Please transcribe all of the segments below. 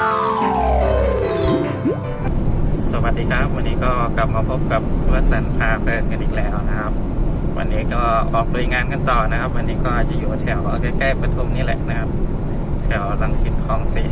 สวัสดีครับ วันนี้ก็กลับมาพบกับวสันพาเพลินกันอีกแล้วนะครับ วันนี้ก็ออกลุยงานกันต่อนะครับ วันนี้ก็จะอยู่แถวใกล้ๆปทุมนี่แหละนะครับ แถวลังสิตคลองสี่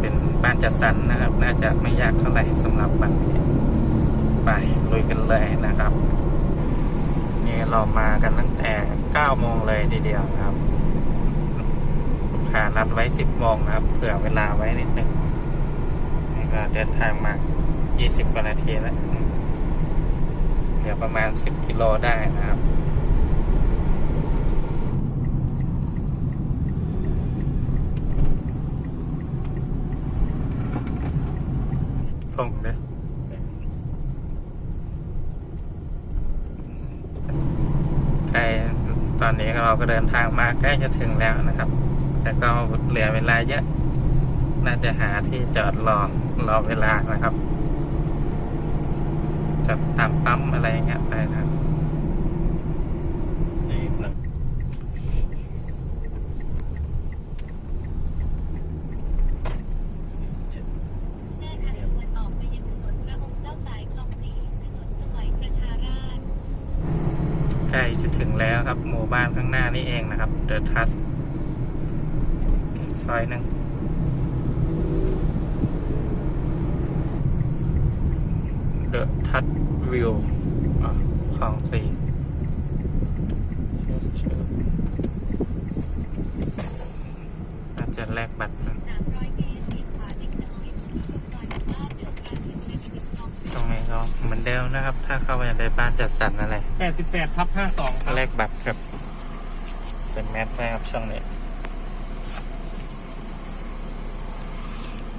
เป็นบ้านจัดสรรนะครับ น่าจะไม่ยากเท่าไหร่สำหรับวันนี้ไปลุยกันเลยนะครับ นี่เรามากันตั้งแต่9โมงเลยทีเดียวครับานัดไว้10โมงนะครับ เผื่อเวลาไว้นิดนึงนี่ก็เดินทางมา20กว่านาทีแล้วอืมเดี๋ยวประมาณ10กิโลได้นะครับส่งเลยใกล้ตอนนี้เราก็เดินทางมาใกล้จะถึงแล้วนะครับ แต่ก็เหลือเวลาเยอะ น่าจะหาที่จอดรอรอเวลานะครับจอดตามปั๊มอะไรอย่างเงี้ยไปนะครับนี่นะด้านทางตะวันออกไปยังถนนพระองค์เจ้าสายคลองสี่ถนนสวัยประชาราษฎร์ใกล้จะถึงแล้วครับ หมู่บ้านข้างหน้านี่เองนะครับ เดอะทัสอีก ซอยหนึ่งเดอะทัสวิวคลองสี่น่าจะแลกบัตรนะ300เมตรเลี้ยวขวาเล็กน้อยสุดซอยหมู่บ้านเดือดร้อนอยู่ในสิบคลองตรงนี้ก็เหมือนเดิมนะครับ ถ้าเข้าไปในบ้านจัดสรรอะไร88ทับ52ครับแลกบัตรครับเซ็นแมสไว้ครับช่องนี้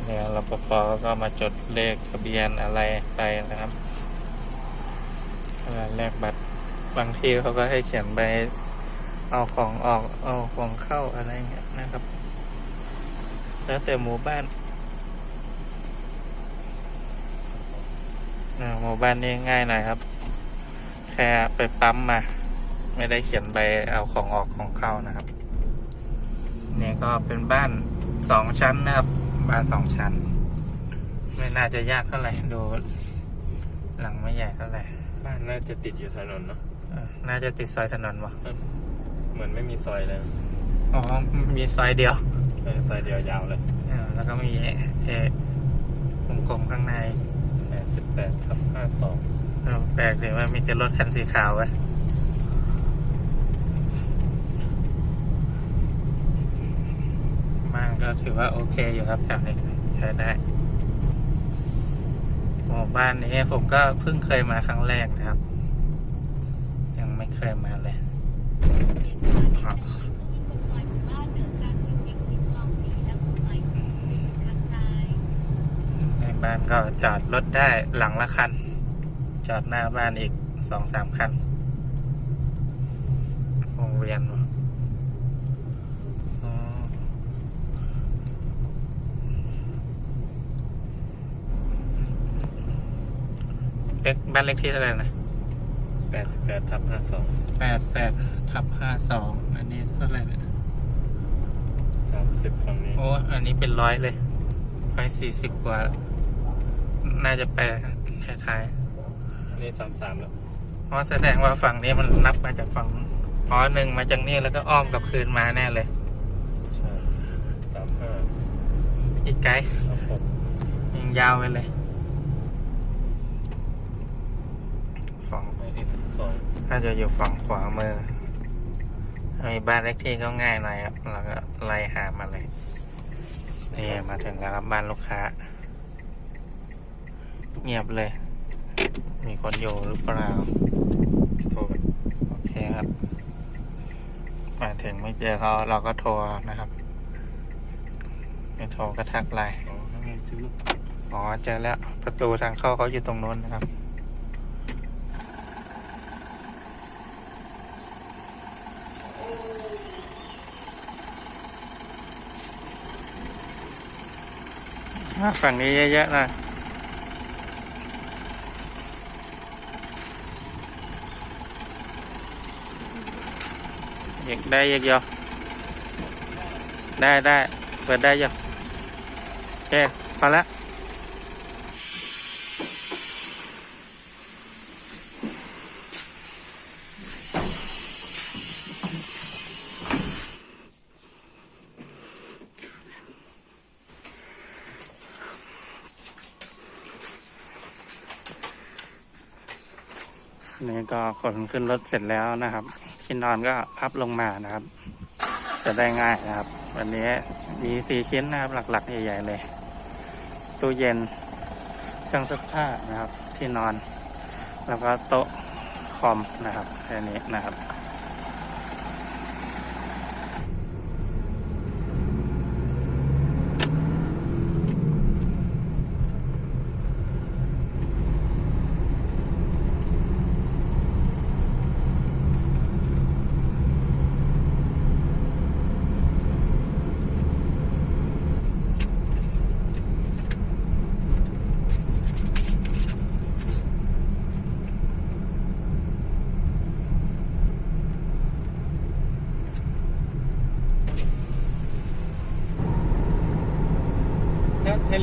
เนี่ยรปภก็มาจดเลขทะเบียนอะไรไปนะครับแลกบัตรบางทีเขาก็ให้เขียนใบเอาของออกเอาของเข้าอะไรเงี้ยนะครับ แล้วแต่หมู่บ้านหมู่บ้านนี้ง่ายหน่อยครับ แค่ไปปั๊มมา ไม่ได้เขียนใบเอาของออกของเข้านะครับ นี่ก็เป็นบ้านสองชั้นนะครับ บ้านสองชั้น ไม่น่าจะยากเท่าไหร่ดูหลังไม่ใหญ่เท่าไหร่บ้านน่าจะติดอยู่ถนนเนาะเออน่าจะติดซอยถนนวะเหมือนไม่มีซอยเลยอ๋อมีซอยเดียวเออซอยเดียวยาวเลยเออแล้วก็มีเออวงกลมข้างใน88ทับ52เออแปลกเลยว่ามีจะรถคันสีขาวไว้บ้าน ก็ถือว่าโอเคอยู่ครับแถวนี้ใช้ได้หมู่บ้านนี้ผมก็เพิ่งเคยมาครั้งแรกนะครับ ยังไม่เคยมาเลยเลี้ยวขวาเล็กน้อยเพื่อวิ่งบนซอยหมู่บ้านเดือดร้อนอยู่ในสิบคลองสี่แล้วจุดหมายถนนสี่ทางซ้ายในบ้านก็จอดรถได้หลังละคัน จอดหน้าบ้านอีกสองสามคันวงเวียนวะอ๋อ เล็กบ้านเล็กที่เท่าไหร่นะ88ทับ52แปดแปดทับห้าสองอันนี้เท่าไหร่เนี่ย30ฝั่งนี้ โอ้อันนี้เป็นร้อยเลยร้อยสี่สิบกว่าน่าจะแปลท้ายๆอันนี้33แล้วเพราะแสดงว่าฝั่งนี้มันนับมาจากฝั่งอ๋อหนึ่งมาจากนี่แล้วก็อ้อมกลับคืนมาแน่เลย ใช่35อีกไกล36ยิงยาวไปเลย ฝั่งไม่ได้ซอยถ้าจะอยู่ฝั่งขวามือมีบ้านเล็กที่ก็ง่ายหน่อยครับแล้วก็ไล่หามาเลยนี่มาถึงแล้วครับบ้านลูกค้า เงียบเลย มีคนอยู่หรือเปล่าโทรไปโอเคครับ มาถึงไม่เจอเขาเราก็โทรนะครับไม่โทรก็ทักไลน์อ๋อนั่นไงซื้ออ๋อเจอแล้วประตูทางเข้าเขาอยู่ตรงนู้นนะครับ ฝั่งนี้เยอะๆนะอยากได้อยอะๆได้ได้เปิดได้เยอเคพอแล้ว นี่ก็ขนขึ้นรถเสร็จแล้วนะครับที่นอนก็พับลงมานะครับ จะได้ง่ายนะครับ วันนี้มีสี่ชิ้นนะครับหลักๆใหญ่ๆเลย ตู้เย็นเครื่องซักผ้านะครับ ที่นอน แล้วก็โต๊ะคอมนะครับแค่นี้นะครับ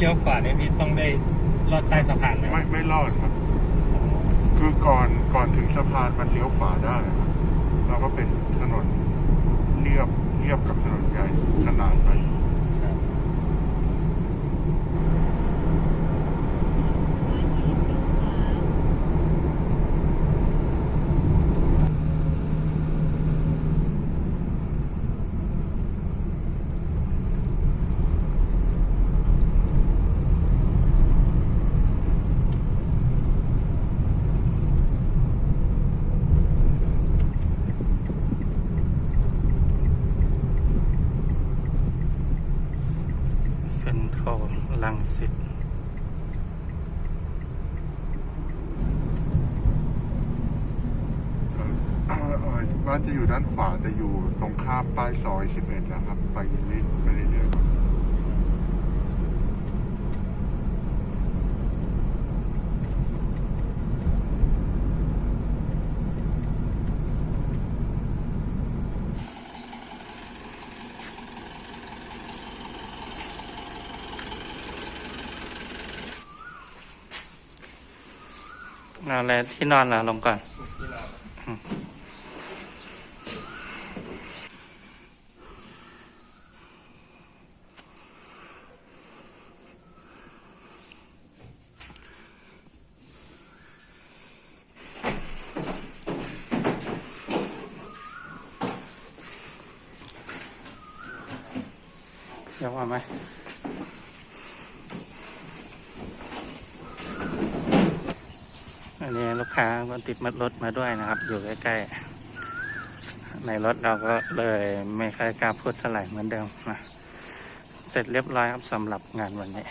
เลี้ยวขวาเนี่ยพี่ต้องได้ลอดใต้สะพานไหมไม่ไม่รอดครับ คือก่อนก่อนถึงสะพานมันเลี้ยวขวาได้ครับเราก็เป็นถนนเรียบเรียบกับถนนใหญ่ขนาดไป เซ็นทรัลลังสิตเอ่บ้านจะอยู่ด้านขวาแต่อยู่ตรงข้ามป้ายซอย11นะครับ ไปเรื่อยไปเรื่อย เอาอะไรที่นอนล่ะลงก่อน เดี๋ยวว่าไหม นนี้ลูกค้าก็ติดมัดรถมาด้วยนะครับ อยู่ใกล้ๆ ในรถเราก็เลยไม่ค่อยกล้าพูดเท่าไหร่เหมือนเดิมนะ เสร็จเรียบร้อยครับสำหรับงานวันนี้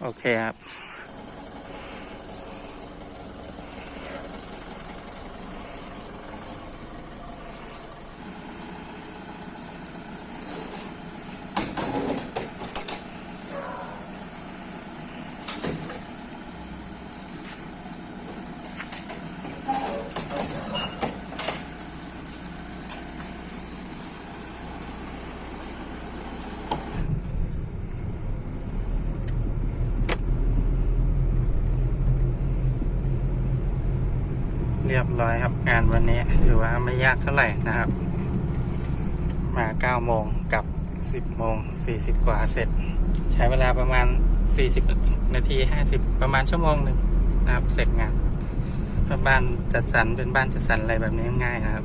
โอเคครับ เรียบร้อยครับงานวันนี้ถือว่าไม่ยากเท่าไหร่นะครับ มา9โมงกับ 10โมง40 กว่าเสร็จ ใช้เวลาประมาณ 40 นาที 50 ประมาณชั่วโมงหนึ่งนะครับ เสร็จงานเพราะบ้านจัดสรรเป็นบ้านจัดสรรอะไรแบบนี้ง่ายนะครับ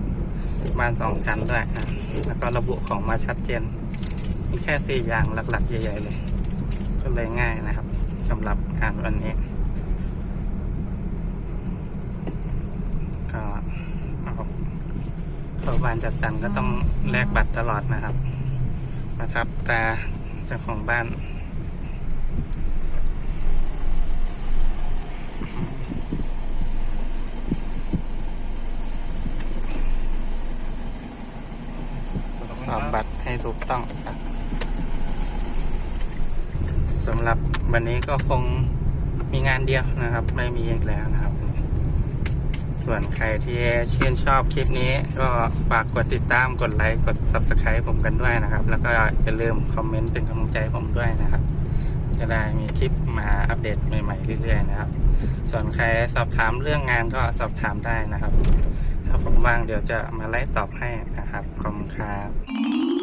บ้านสองชั้นด้วยนะแล้วก็ระบุของมาชัดเจน มีแค่สี่อย่างหลักๆ ใหญ่ๆเลย ก็เลยง่ายนะครับสำหรับงานวันนี้ก็ เอาเข้าบ้านจัดสรรก็ต้องแลกบัตรตลอดนะครับประทับตาเจ้าของบ้าน สอบบัตรให้ถูกต้องครับสำหรับวันนี้ก็คงมีงานเดียวนะครับ ไม่มีอีกแล้วนะครับ ส่วนใครที่ชื่นชอบคลิปนี้ ก็ฝากกดติดตามกดไลค์กด Subscribe ผมกันด้วยนะครับ แล้วก็อย่าลืมคอมเมนต์เป็นกำลังใจผมด้วยนะครับ จะได้มีคลิปมาอัปเดตใหม่ๆเรื่อยๆนะครับ ส่วนใครสอบถามเรื่องงานก็สอบถามได้นะครับ ถ้าผมว่างเดี๋ยวจะมาไล่ตอบให้นะครับขอบคุณครับ